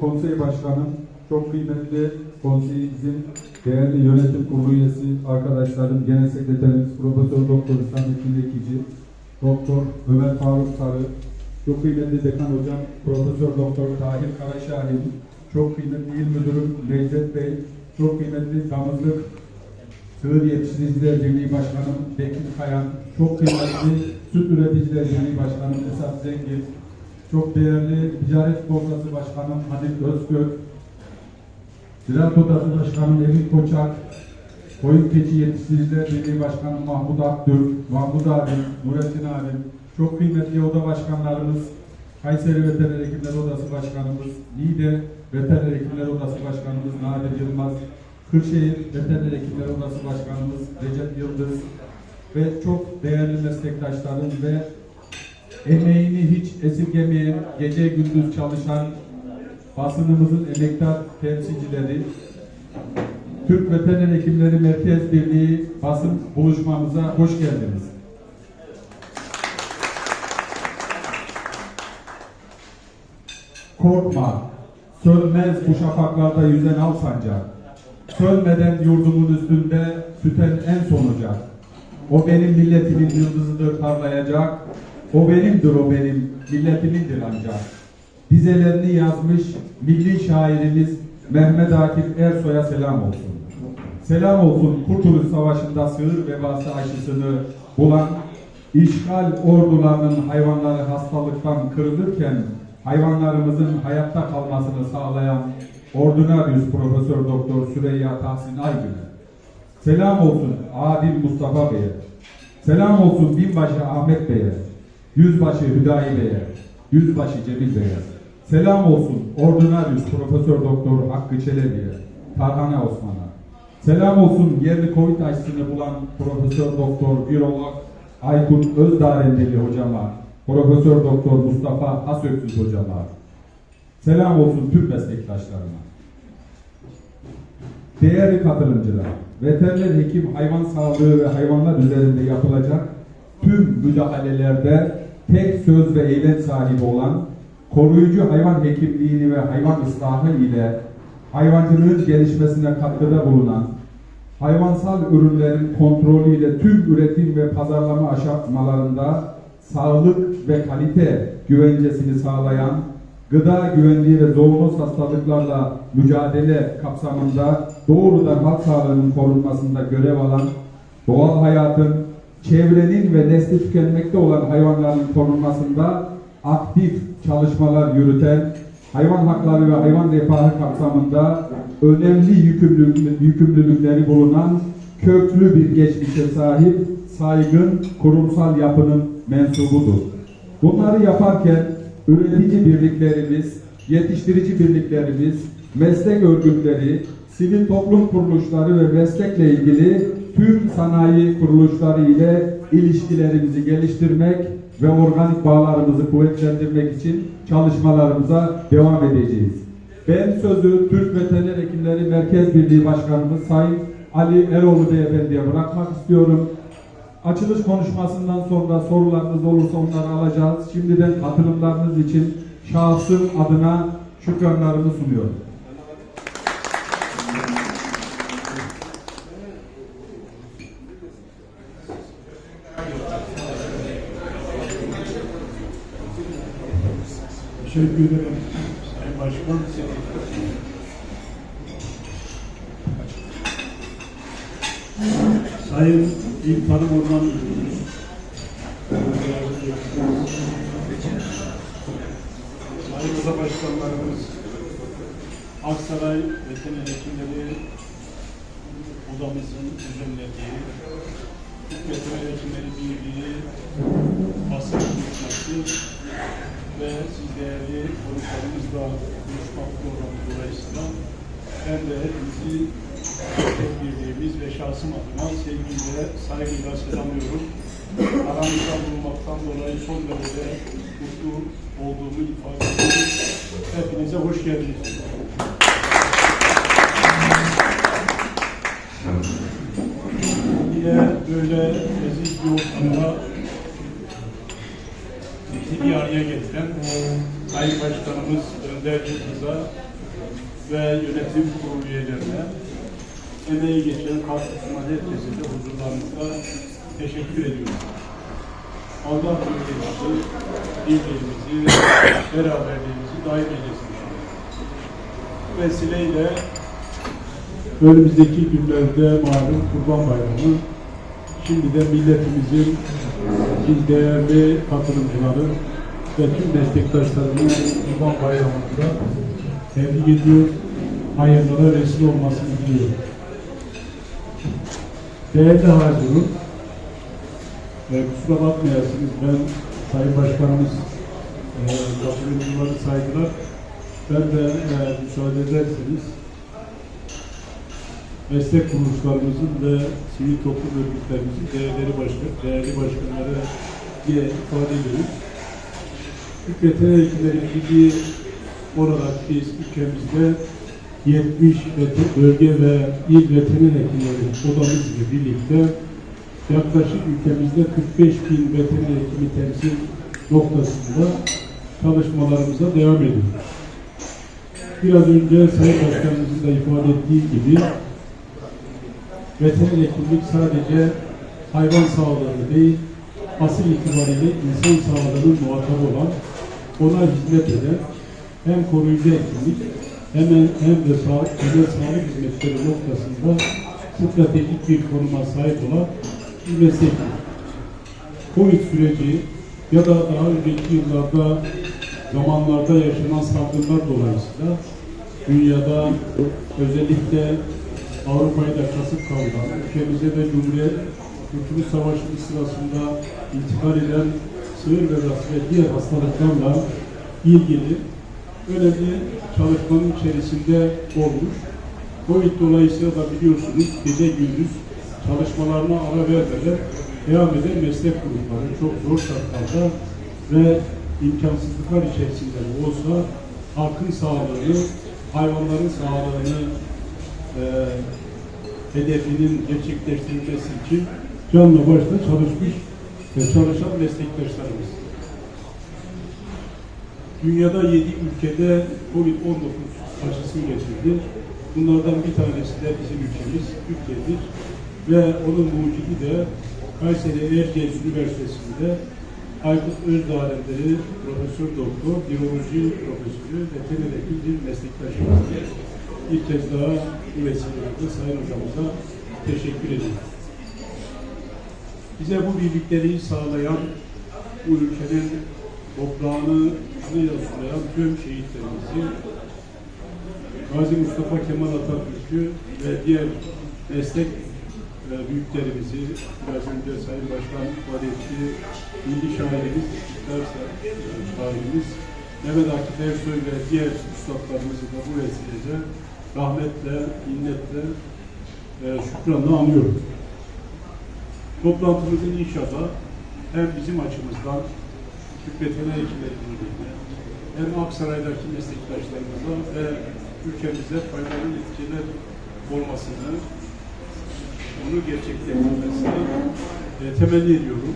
Konsey Başkanım, çok kıymetli konseyimizin değerli yönetim kurulu üyesi arkadaşlarım, genel sekreterimiz Profesör Doktor Samettin Ekici, Doktor Ömer Faruk Sarı, çok kıymetli dekan hocam Profesör Doktor Tahir Karaşahin, çok kıymetli il müdürüm Necdet Bey, çok kıymetli damızlık Sığır Yetiştiriciler Birliği Başkanım Bekir Kayan, çok kıymetli Süt Üreticiler Birliği Başkanım Esat Zengin, çok değerli Ticaret Borsası Başkanım Halil Özgök, Ziraat Odası Başkanım Emin Koçak, Koyun Keçi Yetiştiriciler Birliği Başkanı Mahmut Aktürk, Mahmut abi, Nurettin abi, çok kıymetli oda başkanlarımız, Kayseri Veteriner Hekimler Odası Başkanımız, Niğde Veteriner Hekimler Odası Başkanımız Nadir Yılmaz, Kırşehir Veteriner Hekimler Odası Başkanımız Recep Yıldız ve çok değerli meslektaşlarım ve emeğini hiç esirgemeyen, gece gündüz çalışan basınımızın emektar temsilcileri, Türk Veteriner Hekimleri Merkez Birliği basın buluşmamıza hoş geldiniz. Korkma, sönmez bu şafaklarda yüzen al sancak. Sönmeden yurdumun üstünde süten en sonucak. O benim milletimin yıldızıdır parlayacak. O benimdir o benim, milletimindir ancak. Dizelerini yazmış milli şairimiz Mehmet Akif Ersoy'a selam olsun. Selam olsun Kurtuluş Savaşı'nda sığır vebası aşısını bulan, işgal ordularının hayvanları hastalıktan kırılırken hayvanlarımızın hayatta kalmasını sağlayan Ordinarius Profesör Doktor Süreyya Tahsin Aygün'e. Selam olsun Adil Mustafa Bey'e. Selam olsun Binbaşı Ahmet Bey'e. Yüzbaşı Hüdayi Bey'e. Yüzbaşı Cemil Bey'e. Selam olsun Ordinarius Profesör Doktor Hakkı Çelebi'ye. Tarhane Osman'a. Selam olsun yerli Covid aşısını bulan Profesör Doktor Virolog Aykut Özdarendeli hocama. Profesör Doktor Mustafa Hasöksüz hocama. Selam olsun tüm meslektaşlarıma. Değerli katılımcılar, veteriner hekim hayvan sağlığı ve hayvanlar üzerinde yapılacak tüm müdahalelerde tek söz ve eylem sahibi olan, koruyucu hayvan hekimliğini ve hayvan ıslahı ile hayvancılığın gelişmesine katkıda bulunan, hayvansal ürünlerin kontrolü ile tüm üretim ve pazarlama aşamalarında sağlık ve kalite güvencesini sağlayan, gıda güvenliği ve zoonoz hastalıklarla mücadele kapsamında doğrudan halk sağlığının korunmasında görev alan, doğal hayatın, çevrenin ve nesli tükenmekte olan hayvanların korunmasında aktif çalışmalar yürüten, hayvan hakları ve hayvan refahı kapsamında önemli yükümlülük- yükümlülükleri bulunan köklü bir geçmişe sahip saygın kurumsal yapının mensubudur. Bunları yaparken üretici birliklerimiz, yetiştirici birliklerimiz, meslek örgütleri, sivil toplum kuruluşları ve meslekle ilgili tüm sanayi kuruluşları ile ilişkilerimizi geliştirmek ve organik bağlarımızı kuvvetlendirmek için çalışmalarımıza devam edeceğiz. Ben sözü Türk Veteriner Hekimleri Merkez Birliği Başkanımız Sayın Ali Eroğlu Beyefendi'ye bırakmak istiyorum. Açılış konuşmasından sonra sorularınız olursa onları alacağız. Şimdiden katılımlarınız için şahsım adına şükranlarımı sunuyorum. Teşekkür Sayın Başkan. Sayın İl Tarım Orman Müdürümüz, Sayın Oda Başkanlarımız, Aksaray Veteriner Hekimleri Odamızın düzenlediği Veteriner Hekimleri Birliği basın konuşması ve siz değerli konuklarımızla konuşma programı dolayısıyla ben de hepinizi tek birliğimiz ve şahsım adına sevgiyle, saygıyla selamlıyorum. Aramızda bulunmaktan dolayı son derece mutlu olduğumu ifade ediyorum. Hepinize hoş geldiniz. Yine böyle leziz bir ortamda bir araya getiren Sayın Başkanımız e, Önder Yıldız'a ve yönetim kurulu üyelerine emeği geçen katkı sunan herkese de huzurlarınızda teşekkür ediyorum. Allah birliğimizi, birliğimizi, beraberliğimizi daim eylesin. Bu vesileyle önümüzdeki günlerde malum Kurban Bayramı, şimdi de milletimizin biz değerli katılımcıları ve tüm destektaşlarımız Kurban Bayramı'nda tebrik ediyor, hayırlara vesile olmasını diliyorum. Değerli Hacı'nın e, kusura bakmayasınız ben Sayın Başkanımız e, katılımcıları saydılar. Ben de e, müsaade ederseniz meslek kuruluşlarımızın ve sivil toplum örgütlerimizin değerli başkan, değerli başkanları diye ifade ediyoruz. Türk Veteriner Hekimleri Birliği olarak biz ülkemizde 70 vet- bölge ve il veteriner hekimleri odamız ile birlikte yaklaşık ülkemizde 45 bin veteriner hekimi temsil noktasında çalışmalarımıza devam ediyoruz. Biraz önce Sayın Başkanımızın da ifade ettiği gibi veteriner hekimlik sadece hayvan sağlığını değil, asıl itibariyle insan sağlığının muhatabı olan, ona hizmet eden hem koruyucu hekimlik hemen hem de sağlık, temel sağlık hizmetleri noktasında stratejik bir konuma sahip olan bir meslektir. Covid süreci ya da daha önceki yıllarda zamanlarda yaşanan salgınlar dolayısıyla dünyada özellikle Avrupa'yı da kasıp kavuran, ülkemize de Cumhuriyet Kurtuluş Savaşı sırasında intikal eden sığır vezası ve diğer hastalıklarla ilgili önemli çalışmanın içerisinde olmuş. Covid dolayısıyla da biliyorsunuz gece gündüz çalışmalarına ara vermeden devam eden meslek grupları çok zor şartlarda ve imkansızlıklar içerisinde de olsa halkın sağlığını, hayvanların sağlığını e, hedefinin gerçekleştirilmesi için canla başla çalışmış ve çalışan meslektaşlarımız. Dünyada 7 ülkede Covid-19 aşısı üretildi. Bunlardan bir tanesi de bizim ülkemiz, Türkiye'dir. Ve onun mucidi de Kayseri Erciyes Üniversitesi'nde Aykut Özdağ'ları Profesör Doktor, Biyoloji Profesörü, Veteriner Hekim bir meslektaşımızdır. Bir kez daha bu vesileyle Sayın Hocamıza teşekkür ediyorum. Bize bu birlikteliği sağlayan, bu ülkenin toprağını sulayan tüm şehitlerimizi, Gazi Mustafa Kemal Atatürk'ü ve diğer meslek e, büyüklerimizi, biraz önce Sayın Başkan ifade ettiği milli şairimiz, İstiklal Sa- şairimiz, Mehmet Akif Ersoy ve diğer üstadlarımızı da bu vesileyle rahmetle, minnetle, e, şükranla anıyorum. Toplantımızın inşallah hem bizim açımızdan Türk Veteriner Hekimleri Birliği'ne hem Aksaray'daki meslektaşlarımıza ve ülkemize faydalı neticeler olmasını, onu gerçekleştirmesini e, temenni ediyorum.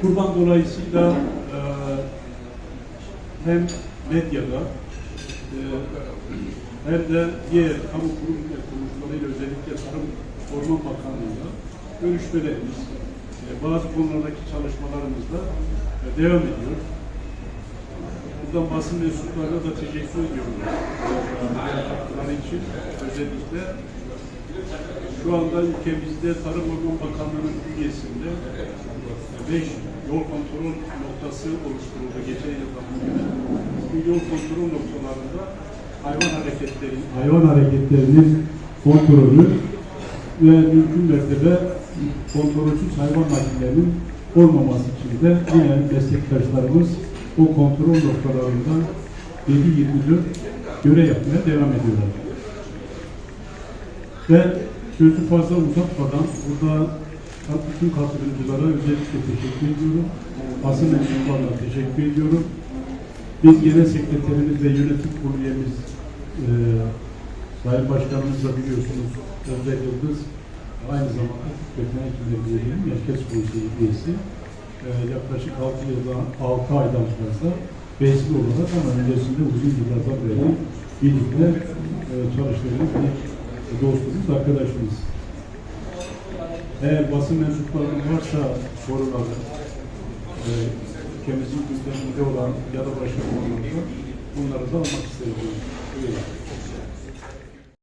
Kurban dolayısıyla e, hem medyada e, hem de diğer kamu kurum kuruluşlarıyla özellikle Tarım Orman Bakanlığı'yla görüşmelerimiz, e, bazı konulardaki çalışmalarımızda e, devam ediyor. Buradan basın mensuplarına da teşekkür ediyorum. E, katkıları için özellikle şu anda ülkemizde Tarım Orman Bakanlığı'nın bünyesinde 5 yol kontrol noktası oluşturuldu geçen yıldan. Bu yol kontrol noktalarında hayvan hareketleri, hayvan hareketlerinin kontrolü ve mümkün mertebe kontrolsüz hayvan nakillerinin olmaması için de yine meslektaşlarımız o kontrol noktalarında 7-24 görev yapmaya devam ediyorlar. Ve sözü fazla uzatmadan burada bütün katılımcılara özellikle teşekkür ediyorum. Basın mensuplarına teşekkür ediyorum. Biz genel sekreterimiz ve yönetim kurulu üyemiz e, Sayın Başkanımız da biliyorsunuz Özel Yıldız aynı zamanda Hekimleri Birliği'nin Merkez Konseyi üyesi. E, yaklaşık 6 yıldan 6 aydan fazla Besli olarak ama öncesinde uzun yıllardan beri birlikte e, çalıştığımız bir dostumuz, arkadaşımız. Eğer basın mensuplarının varsa soruları, e, ülkemizin gündeminde olan ya da başka konularda bunları da almak isterim. Buyurun.